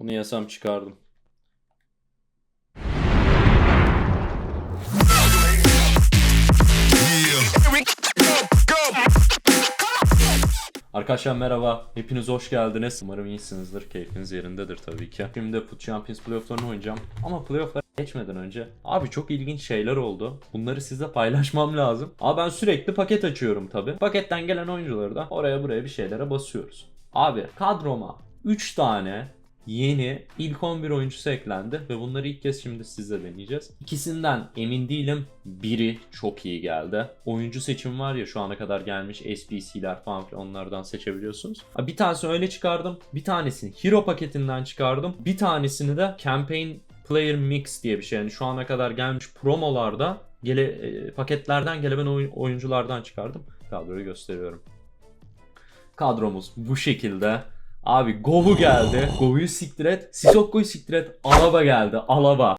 Bunu yesem çıkardım. Arkadaşlar merhaba. Hepiniz hoş geldiniz. Umarım iyisinizdir. Keyfiniz yerindedir tabii ki. Şimdi Foot Champions playoff'larını oynayacağım. Ama playoff'lara geçmeden önce abi çok ilginç şeyler oldu. Bunları size paylaşmam lazım. Ama ben sürekli paket açıyorum tabii. Paketten gelen oyuncuları da oraya buraya bir şeylere basıyoruz. Abi kadroma 3 tane yeni ilk 11 oyuncusu eklendi ve bunları ilk kez şimdi sizle deneyeceğiz. İkisinden emin değilim. Biri çok iyi geldi. Oyuncu seçim var ya şu ana kadar gelmiş SBC'ler falan filan onlardan seçebiliyorsunuz. Bir tanesini öyle çıkardım. Bir tanesini Hero paketinden çıkardım. Bir tanesini de Campaign Player Mix diye bir şey. Yani şu ana kadar gelmiş promolarda gele, e, paketlerden gelen oy- oyunculardan çıkardım. Kadroyu gösteriyorum. Kadromuz bu şekilde. Abi Gov'u geldi. Gov'u siktir et. Sissoko siktir et. Alaba geldi. Alaba.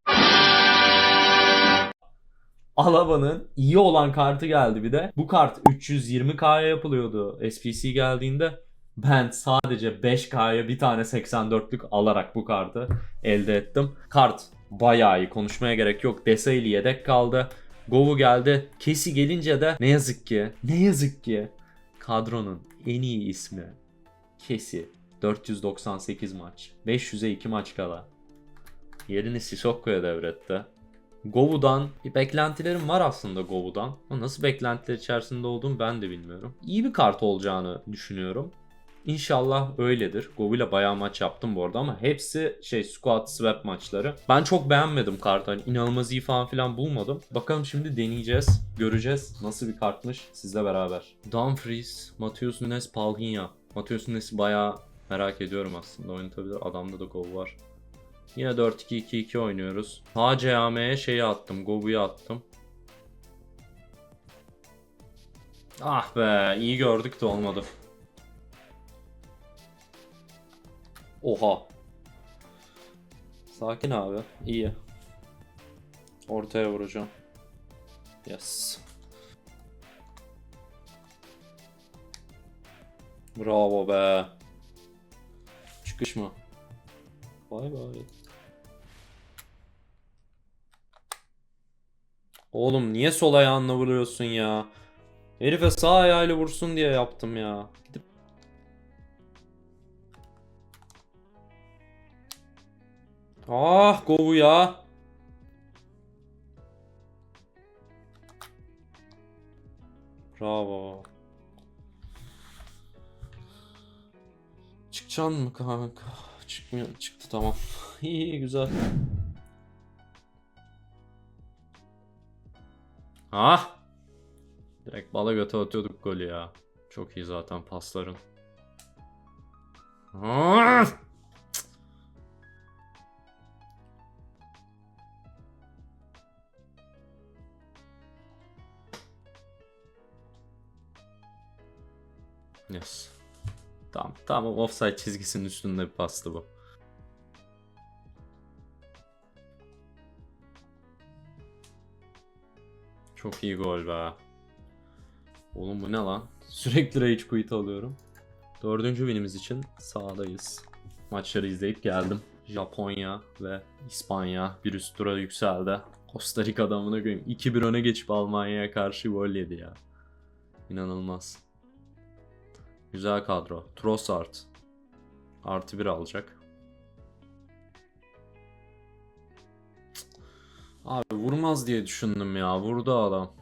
Alaba'nın iyi olan kartı geldi bir de. Bu kart 320k'ya yapılıyordu SPC geldiğinde. Ben sadece 5K'ya bir tane 84'lük alarak bu kartı elde ettim. Kart bayağı iyi. Konuşmaya gerek yok. Desayli yedek kaldı. Gov'u geldi. Kesi gelince de ne yazık ki, ne yazık ki kadronun en iyi ismi Kesi. 498 maç. 500'e 2 maç kala. Yerini Sissoko'ya devretti. Gov'dan bir beklentilerim var aslında Gov'dan. Ama nasıl beklentiler içerisinde olduğumu ben de bilmiyorum. İyi bir kart olacağını düşünüyorum. İnşallah öyledir. Gov ile bayağı maç yaptım bu arada ama hepsi şey squad swap maçları. Ben çok beğenmedim kartı. Hani inanılmaz iyi falan filan bulmadım. Bakalım şimdi deneyeceğiz. Göreceğiz nasıl bir kartmış sizle beraber. Dumfries, Matheus Nunes, Palhinha. Matheus Nunes'i bayağı merak ediyorum aslında. Oynatabilir. Adamda da Gov var. Yine 4-2-2-2 oynuyoruz. Sağ CAM'ye şeyi attım. Gov'u attım. Ah be iyi gördük de olmadı. Oha. Sakin abi. İyi. Ortaya vuracağım. Yes. Bravo be. Çıkış mı? Bay bay. Oğlum niye sol ayağınla vuruyorsun ya? Herife sağ ayağıyla vursun diye yaptım ya. Gidip Ah Govu ya. Bravo. Çıkacaksın mı kanka? Çıkmıyor. Çıktı tamam. İyi güzel. Ah! Direkt bala göte atıyorduk golü ya. Çok iyi zaten pasların. Ah! Yes. Tamam, tamam offside çizgisinin üstünde bir pastı bu. Çok iyi gol be. Oğlum bu ne lan? Sürekli rage quit alıyorum. Dördüncü winimiz için sahadayız. Maçları izleyip geldim. Japonya ve İspanya bir üst tura yükseldi. Costa Rica adamına koyayım. 2-1 öne geçip Almanya'ya karşı gol yedi ya. İnanılmaz. Güzel kadro. Trossard. Artı bir alacak. Abi vurmaz diye düşündüm ya. Vurdu adam.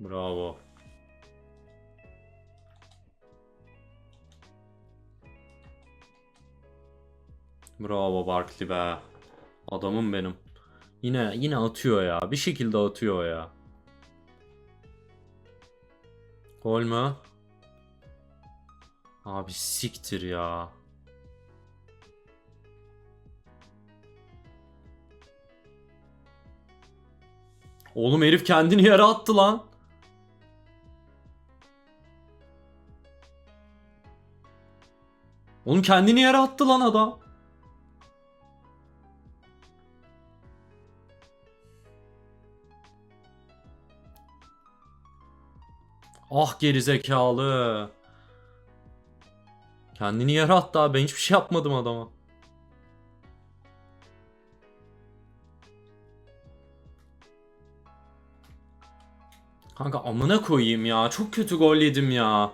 Bravo. Bravo Barkley be. Adamım benim. Yine yine atıyor ya. Bir şekilde atıyor ya. Gol mü? Abi siktir ya. Oğlum herif kendini yere attı lan. Oğlum kendini yere attı lan adam. Ah geri zekalı. Kendini yere attı abi. Ben hiçbir şey yapmadım adama. Kanka amına koyayım ya. Çok kötü gol yedim ya.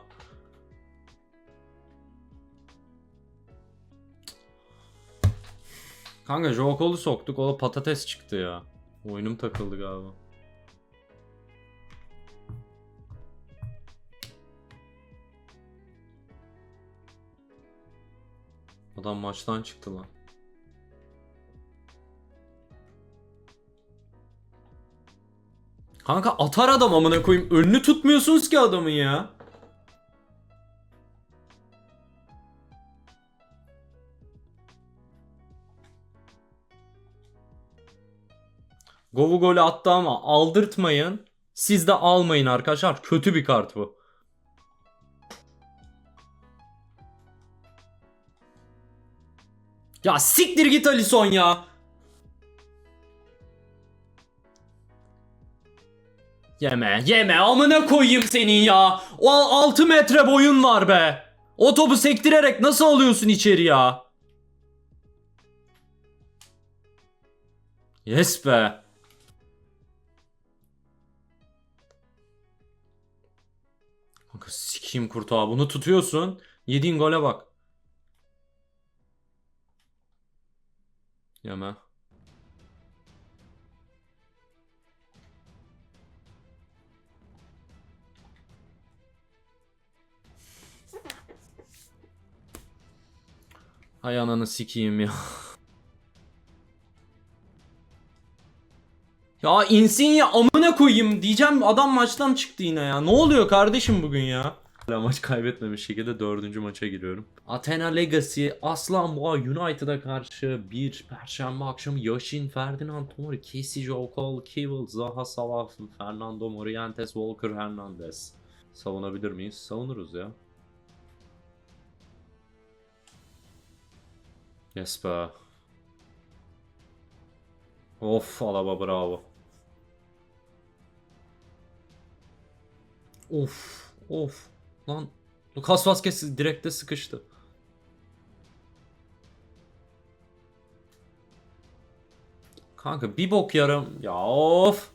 Kanka Joe Cole'u soktuk. O da patates çıktı ya. Oyunum takıldı galiba. Adam maçtan çıktı lan. Kanka atar adam amına koyayım. Önünü tutmuyorsunuz ki adamın ya. Govu golü attı ama aldırtmayın. Siz de almayın arkadaşlar. Kötü bir kart bu. Ya siktir git Alisson ya. Yeme yeme amına koyayım senin ya. O 6 metre boyun var be. O topu sektirerek nasıl alıyorsun içeri ya? Yes be. Kanka sikeyim kurtağı bunu tutuyorsun. Yediğin gole bak. Yeme. Hay ananı sikeyim ya. Ya insin ya amına koyayım diyeceğim adam maçtan çıktı yine ya. Ne oluyor kardeşim bugün ya? Hala maç kaybetmemiş şekilde dördüncü maça giriyorum. Athena Legacy Aslan Boğa United'a karşı bir perşembe akşamı Yashin, Ferdinand Tomori, Joe Cole, Kivil, Zaha Salah, Fernando Morientes, Walker Hernandez. Savunabilir miyiz? Savunuruz ya. Yes be. Of Alaba bravo. Of of. Lan Lucas Vazquez direkte sıkıştı. Kanka bir bok yarım. Ya of.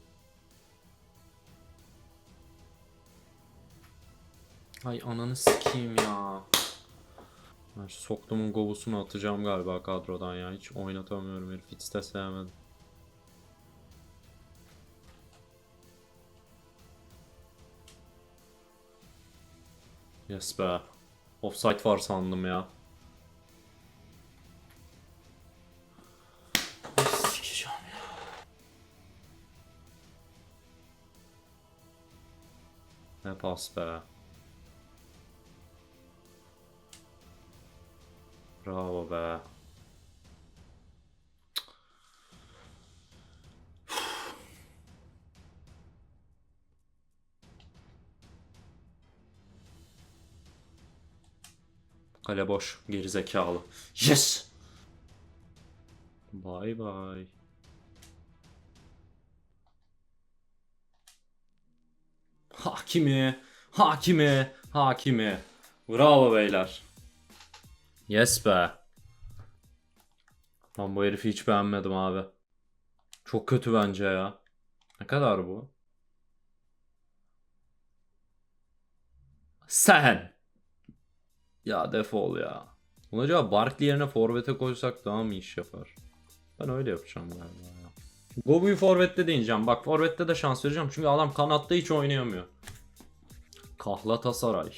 Ay ananı sikeyim ya. Ben soktumun govusunu atacağım galiba kadrodan ya. Hiç oynatamıyorum herif. Hiç de sevmedim. Yes be. Offside var sandım ya. Ne pas be. Bravo be. Kale boş. Geri zekalı. Yes. Bye bye. Hakimi. Hakimi. Hakimi. Bravo beyler. Yes be. Ben bu herifi hiç beğenmedim abi. Çok kötü bence ya. Ne kadar bu? Sen. Ya defol ya. Bunu acaba Barkley yerine forvete koysak daha mı iş yapar? Ben öyle yapacağım galiba ya. Gobu'yu forvette deneyeceğim. Bak forvette de şans vereceğim. Çünkü adam kanatta hiç oynayamıyor. Kahlatasaray.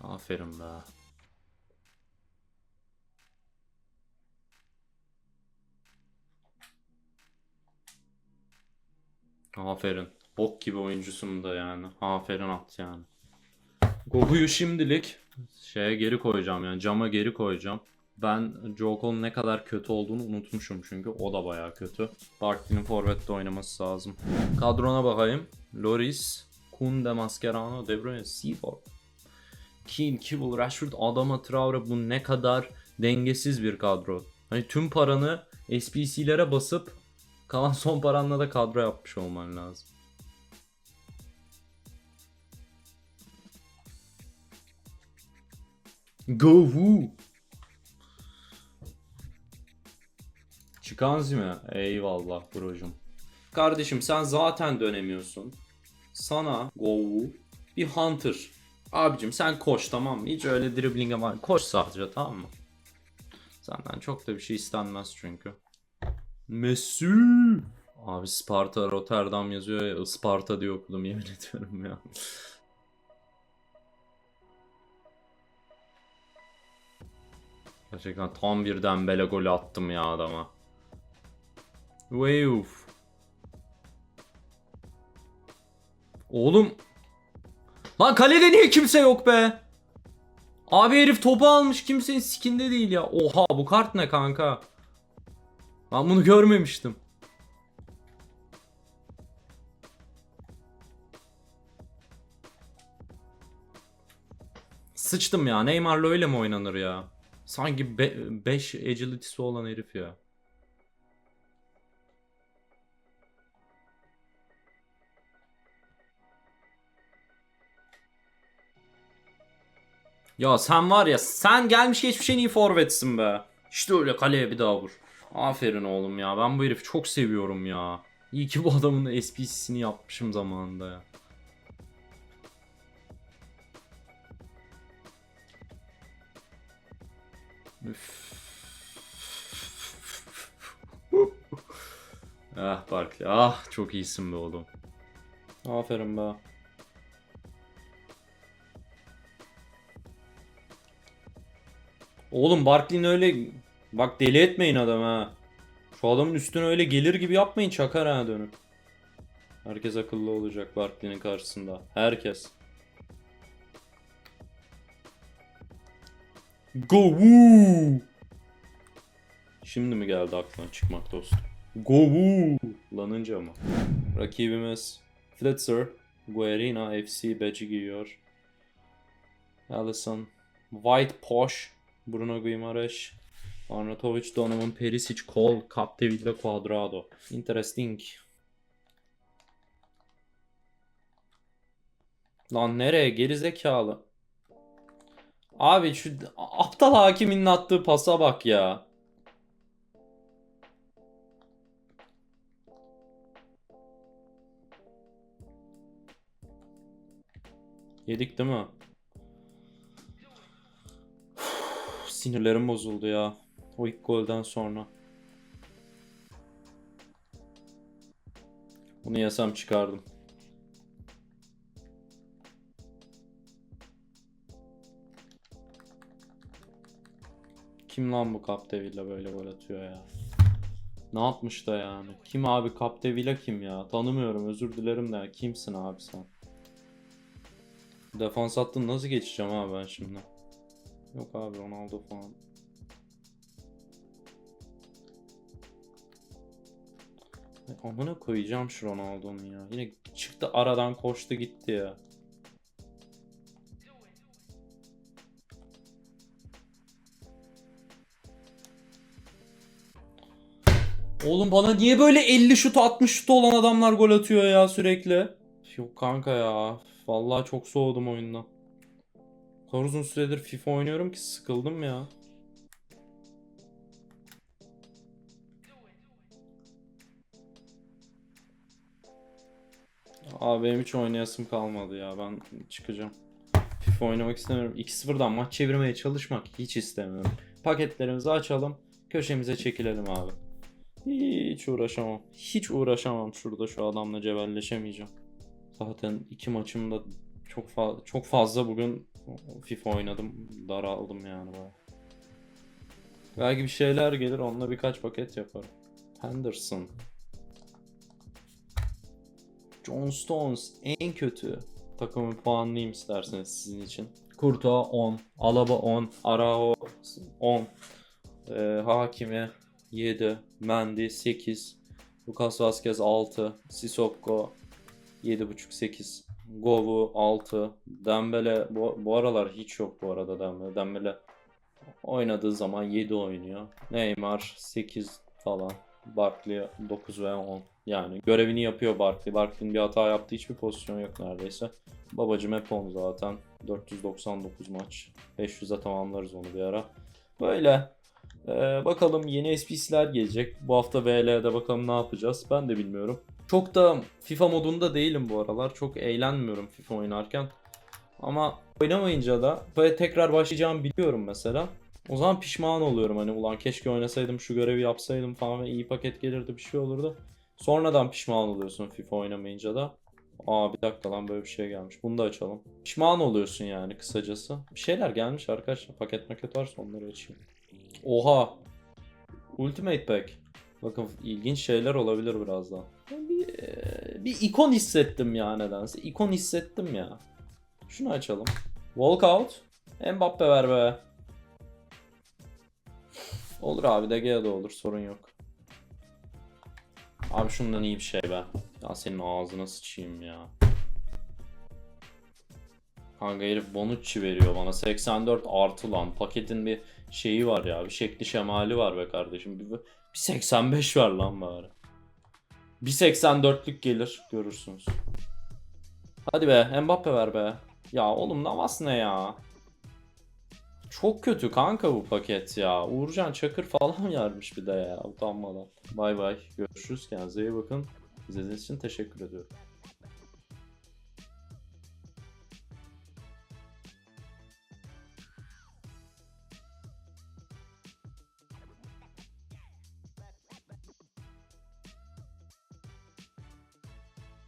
Aferin be. Aferin. Bok gibi oyuncusun da yani. Aferin at yani. Gogu'yu şimdilik şeye geri koyacağım yani cama geri koyacağım. Ben Joe Cole'un ne kadar kötü olduğunu unutmuşum çünkü o da bayağı kötü. Barkley'nin forvette oynaması lazım. Kadrona bakayım. Loris, Kunde, Mascherano, De Bruyne, Seaforth. Keane, Kibble, Rashford, Adama Traore bu ne kadar dengesiz bir kadro. Hani tüm paranı SPC'lere basıp kalan son paranla da kadro yapmış olman lazım. Go woo. Çıkan mi? Eyvallah brocum. Kardeşim sen zaten dönemiyorsun. Sana go bir hunter. Abicim sen koş tamam mı? Hiç öyle dribbling'e var. Koş sadece tamam mı? Senden çok da bir şey istenmez çünkü. Messi. Abi Sparta Rotterdam yazıyor ya. Sparta diye okudum yemin ediyorum ya. Gerçekten tam bir Dembele golü attım ya adama. Wave. Oğlum. Lan kalede niye kimse yok be? Abi herif topu almış kimsenin sikinde değil ya. Oha bu kart ne kanka? Ben bunu görmemiştim. Sıçtım ya. Neymar'la öyle mi oynanır ya? Sanki 5 agility'si olan herif ya. Ya sen var ya sen gelmiş geçmiş en iyi forvetsin be. İşte öyle kaleye bir daha vur. Aferin oğlum ya ben bu herifi çok seviyorum ya. İyi ki bu adamın SPC'sini yapmışım zamanında ya. Üf. ah Barkley ah çok iyisin be oğlum. Aferin be. Oğlum Barkley'in öyle bak deli etmeyin adam ha. Şu adamın üstüne öyle gelir gibi yapmayın çakar ha dönüp. Herkes akıllı olacak Barkley'nin karşısında. Herkes. Go woo. Şimdi mi geldi aklına çıkmak dostum? Go woo. Lanınca mı? Rakibimiz Flitzer, Guerina FC badge'i giyiyor. Allison, White Posh, Bruno Guimaraes, Arnautovic, Donovan, Perisic, Cole, Capdeville, Cuadrado. Interesting. Lan nereye? Gerizekalı. Abi şu aptal hakimin attığı pasa bak ya. Yedik değil mi? Sinirlerim bozuldu ya. O ilk golden sonra. Bunu yesem çıkardım. Kim lan bu Capdeville böyle gol atıyor ya? Ne yapmış da yani? Kim abi Capdeville kim ya? Tanımıyorum özür dilerim de kimsin abi sen? Defans hattını nasıl geçeceğim abi ben şimdi? Yok abi Ronaldo falan. Amına koyacağım şu Ronaldo'nun ya. Yine çıktı aradan koştu gitti ya. Oğlum bana niye böyle 50 şut 60 şut olan adamlar gol atıyor ya sürekli? Yok kanka ya. Vallahi çok soğudum oyundan. Kadar uzun süredir FIFA oynuyorum ki sıkıldım ya. Abi benim hiç oynayasım kalmadı ya. Ben çıkacağım. FIFA oynamak istemiyorum. 2-0'dan maç çevirmeye çalışmak hiç istemiyorum. Paketlerimizi açalım. Köşemize çekilelim abi. Hiç uğraşamam. Hiç uğraşamam şurada şu adamla cebelleşemeyeceğim. Zaten iki maçımda çok fazla çok fazla bugün FIFA oynadım. Daraldım yani baya. Belki bir şeyler gelir onunla birkaç paket yaparım. Henderson. John Stones en kötü. Takımı puanlayayım isterseniz sizin için. Kurtoğa 10, Alaba 10, Arao 10, ee, Hakimi 7, Mendy 8, Lucas Vazquez 6, Sissoko 7.5-8, Govu 6, Dembele bu, bu aralar hiç yok bu arada Dembele. Dembele Oynadığı zaman 7 oynuyor. Neymar 8 falan. Barkley 9 ve 10. Yani görevini yapıyor Barkley. Barkley'nin bir hata yaptığı hiçbir pozisyon yok neredeyse. Babacım hep 10 zaten. 499 maç. 500'e tamamlarız onu bir ara. Böyle. Ee, bakalım yeni SPC'ler gelecek. Bu hafta VL'de bakalım ne yapacağız. Ben de bilmiyorum. Çok da FIFA modunda değilim bu aralar. Çok eğlenmiyorum FIFA oynarken. Ama oynamayınca da böyle tekrar başlayacağımı biliyorum mesela. O zaman pişman oluyorum hani ulan keşke oynasaydım şu görevi yapsaydım falan iyi paket gelirdi bir şey olurdu. Sonradan pişman oluyorsun FIFA oynamayınca da. Aa bir dakika lan böyle bir şey gelmiş. Bunu da açalım. Pişman oluyorsun yani kısacası. Bir şeyler gelmiş arkadaşlar. Paket maket varsa onları açayım. Oha. Ultimate Pack. Bakın ilginç şeyler olabilir birazdan. Bir, eee, bir ikon hissettim ya nedense. İkon hissettim ya. Şunu açalım. Walkout. Mbappe ver be. Olur abi De Gea olur sorun yok. Abi şundan iyi bir şey be. Ya senin ağzına sıçayım ya. Kanka herif Bonucci veriyor bana 84 artı lan. Paketin bir şeyi var ya. Bir şekli şemali var be kardeşim. Bir, bir 85 var lan bari. Bir 84'lük gelir görürsünüz. Hadi be Mbappe ver be. Ya oğlum Navas ne ya? Çok kötü kanka bu paket ya. Uğurcan Çakır falan yarmış bir de ya utanmadan. Bay bay. Görüşürüz. Kendinize iyi bakın. İzlediğiniz için teşekkür ediyorum.